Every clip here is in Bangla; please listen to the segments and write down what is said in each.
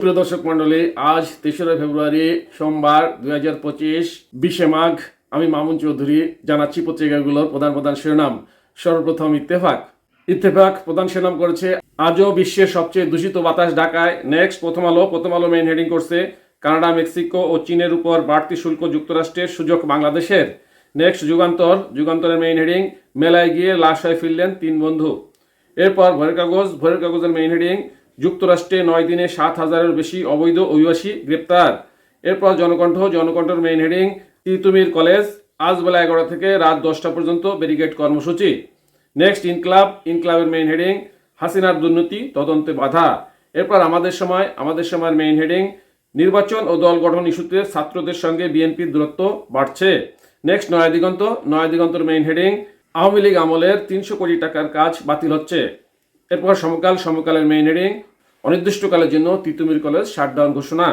প্রিয় দর্শক মন্ডলী আজ তেসরা ফেব্রুয়ারি, সোমবার দুই হাজার পঁচিশ, বিশে মাঘ। আমি মামুন চৌধুরী, জানাচ্ছি পত্রিকাগুলোর প্রধান প্রধান শিরোনাম। সর্বপ্রথম ইত্তেফাক। ইত্তেফাক প্রধান শিরোনাম করেছে, আজও বিশ্বের সবচেয়ে দূষিত বাতাস ঢাকায়। নেক্সট প্রথম আলো প্রথম আলো মেইন হেডিং করছে, কানাডা, মেক্সিকো ও চীনের উপর বাড়তি শুল্ক যুক্তরাষ্ট্রের সুযোগ বাংলাদেশের। নেক্সট যুগান্তর। যুগান্তরের মেইন হেডিং মেলায় গিয়ে লাশ হয়ে ফিরলেন তিন বন্ধু। এরপর ভয়ের কাগজ ভয়ের কাগজের মেইন হেডিং যুক্তরাষ্ট্রে নয় দিনে সাত হাজারের বেশি অবৈধ অভিবাসী গ্রেপ্তার। এরপর জনকণ্ঠ, জনকণ্ঠের মেইন হেডিং তিতুমির কলেজ, আজ বেলা এগারোটা থেকে রাত দশটা পর্যন্ত ব্যারিকেড কর্মসূচি। নেক্সট ইনক্লাব, ইনক্লাবের মেইন হেডিং হাসিনার দুর্নীতি, তদন্তে বাধা। এরপর আমাদের সময়, আমাদের সময়ের মেইন হেডিং নির্বাচন ও দল গঠন ইস্যুতে ছাত্রদের সঙ্গে বিএনপির দূরত্ব বাড়ছে। নেক্সট নয়া দিগন্ত, নয়া দিগন্তর মেইন হেডিং আওয়ামী লীগ আমলের তিনশো কোটি টাকার কাজ বাতিল হচ্ছে। এরপর সমকাল, সমকালের মেইন হেডিং অনির্দিষ্টকালের জন্য তিতুমির কলেজ শাটডাউন ঘোষণা।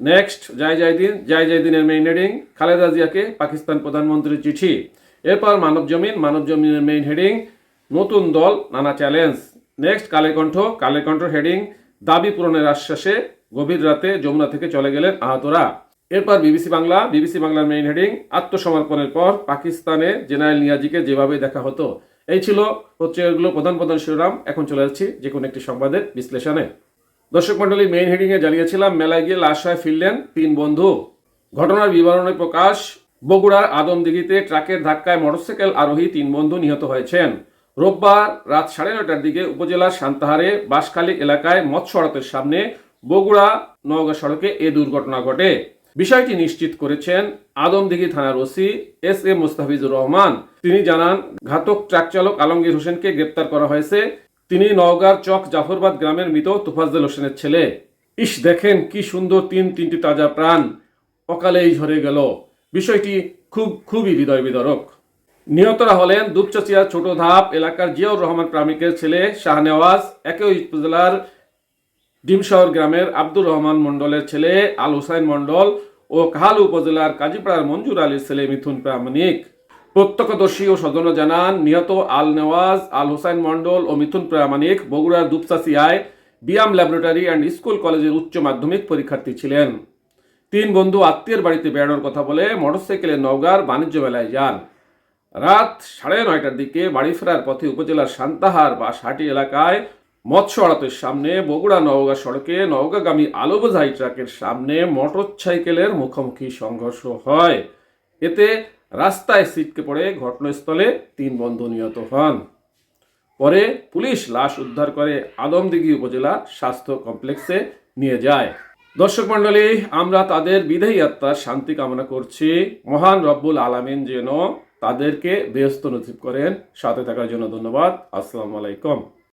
নেক্সট, জয় জয় দিন জয় জয় দিনের মেইন হেডিং খালেদা জিয়াকে পাকিস্তান প্রধানমন্ত্রীর চিঠি। এরপর মানব জমিন, মানব জমিনের মেইন হেডিং নতুন দল, নানা challenge next, Kaler Kantho Kaler Kantho heading দাবি পূরণের আশ্বাসে গভীর রাতে যমুনা থেকে চলে গেলেন আহতরা। এরপর বিবিসি বাংলা, বিবিসি বাংলার মেইন হেডিং আত্মসমর্পণের পর পাকিস্তানে জেনারেল নিয়াজিকে যেভাবে দেখা হতো এই ছিল পত্রিকাগুলো প্রধান প্রধান শিরোনাম। এখন চলে যাচ্ছি যে কোনো একটি সংবাদের বিশ্লেষণে। দর্শক মন্ডলী মেইন হেডিংয়ে জানিয়েছিলাম, মেলায় গিয়ে লাশ হয়ে ফিরলেন তিন বন্ধু। ঘটনার বিবরণে প্রকাশ, বগুড়ার আদমদিঘিতে ট্রাকের ধাক্কায় মোটরসাইকেল আরোহী তিন বন্ধু নিহত হয়েছেন। রোববার রাত সাড়ে নয়টার দিকে উপজেলার সান্তাহারে বাঁশখালী এলাকায় মৎস্য আড়তের সামনে বগুড়া নওগাঁ সড়কে এ দুর্ঘটনা ঘটে। বিষয়টি নিশ্চিত করেছেন আদমদিঘি থানার OC S A Mustafizur Rahman. তিনি জানান, ঘাতক ট্রাক চালক আলমগীর হোসেনকে গ্রেপ্তার করা হয়েছে। তিনি নওগাঁর চক জাফরবাদ গ্রামের মৃত তোফাজ্জল হোসেনের ছেলে। ইস, দেখেন কি সুন্দর তিন তিনটি তাজা প্রাণ। অকালেই ঝরে গেল। বিষয়টি খুব, খুবই হৃদয় বিদরক নিহতরা হলেন দুপচাচিয়া ছোট ধাপ এলাকার জিয়াউর রহমান প্রামিকের ছেলে শাহনেওয়াজ। একই উপজেলার ডিমশহর গ্রামের আব্দুর রহমান মণ্ডলের ছেলে, আল হুসাইন মণ্ডল ও কাহাল উপজেলার কাজীপাড়ার মঞ্জুর আলীর ছেলে মিথুন প্রামাণিক। প্রত্যক্ষদর্শী ও স্বজন জানান, নিহত আল নেওয়াজ, আল হুসাইন মণ্ডল ও মিথুন প্রামাণিক বগুড়ার দুপচাচিয়ায় বিয়াম ল্যাবরেটরি অ্যান্ড স্কুল কলেজের উচ্চ মাধ্যমিক পরীক্ষার্থী ছিলেন। তিন বন্ধু আত্মীয়ের বাড়িতে বেড়ানোর কথা বলে মোটরসাইকেলে নওগাঁর বাণিজ্য মেলায় যান। রাত সাড়ে নয়টার দিকে বাড়ি ফেরার পথে উপজেলার সান্তাহার বা সাটি এলাকায় মৎস্য আড়তের সামনে বগুড়া নওগাঁ সড়কে নওগাঁগামী আলো বোঝাই ট্রাকের সামনে মোটরসাইকেলের মুখোমুখি সংঘর্ষ হয়। এতে রাস্তায় সিটকে পড়ে ঘটনাস্থলে তিন বন্ধু নিহত হন। পরে পুলিশ লাশ উদ্ধার করে আদমদিঘি উপজেলা স্বাস্থ্য কমপ্লেক্সে নিয়ে যায়। দর্শক মণ্ডলী, আমরা তাদের বিধায়ী আত্মার শান্তি কামনা করছি। মহান রব্বুল আলামিন যেন তাদেরকে ব্যস্ত নথিব করেন। সাথে থাকার জন্য ধন্যবাদ। আসসালামু আলাইকুম।